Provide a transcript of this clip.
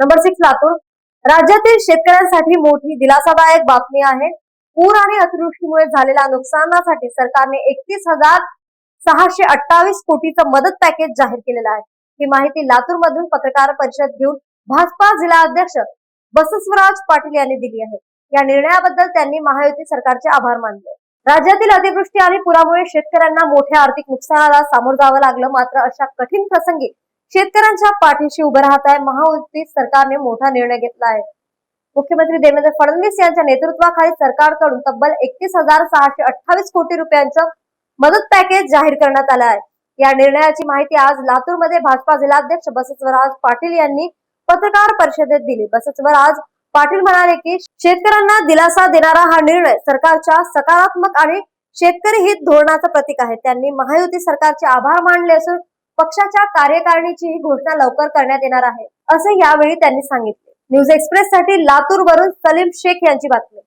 Number six Latur राज्यातील शेतकऱ्यांसाठी मोठी दिलासादायक बातमी आहे. पूर आणि अतिवृष्टीमुळे झालेल्या नुकसानासाठी सरकारने एकतीस हजार सहाशे अठ्ठावीस कोटीचं मदत पॅकेज जाहीर केलेलं आहे. ही माहिती लातूर मधून पत्रकार परिषद घेऊन भाजपा जिल्हा अध्यक्ष बसस्वराज पाटील यांनी दिली आहे. या निर्णयाबद्दल त्यांनी महायुती सरकारचे आभार मानले. राज्यातील अतिवृष्टी आणि पुरामुळे शेतकऱ्यांना मोठ्या आर्थिक नुकसानाला सामोरं जावं लागलं मात्र अशा कठीण प्रसंगी शेतकऱ्यांच्या पाठीशी उभं राहत आहे. महायुती सरकारने मोठा निर्णय घेतला आहे. मुख्यमंत्री देवेंद्र फडणवीस यांच्या नेतृत्वाखाली सरकारकडून तब्बल एकतीस हजार सहाशे अठ्ठावीस कोटी रुपयांचं मदत पॅकेज जाहीर करण्यात आलं आहे. या निर्णयाची माहिती आज लातूरमध्ये भाजपा जिल्हाध्यक्ष बसवराज पाटील यांनी पत्रकार परिषदेत दिली. बसवराज पाटील म्हणाले की शेतकऱ्यांना दिलासा देणारा हा निर्णय सरकारच्या सकारात्मक आणि शेतकरी हित धोरणाचं प्रतीक आहे. त्यांनी महायुती सरकारचे आभार मानले असून पक्षाच्या कार्यकारिणीचीही घोषणा लवकर करण्यात येणार आहे असे यावेळी त्यांनी सांगितले. न्यूज एक्सप्रेस साठी लातूर वरून सलीम शेख यांची बातमी.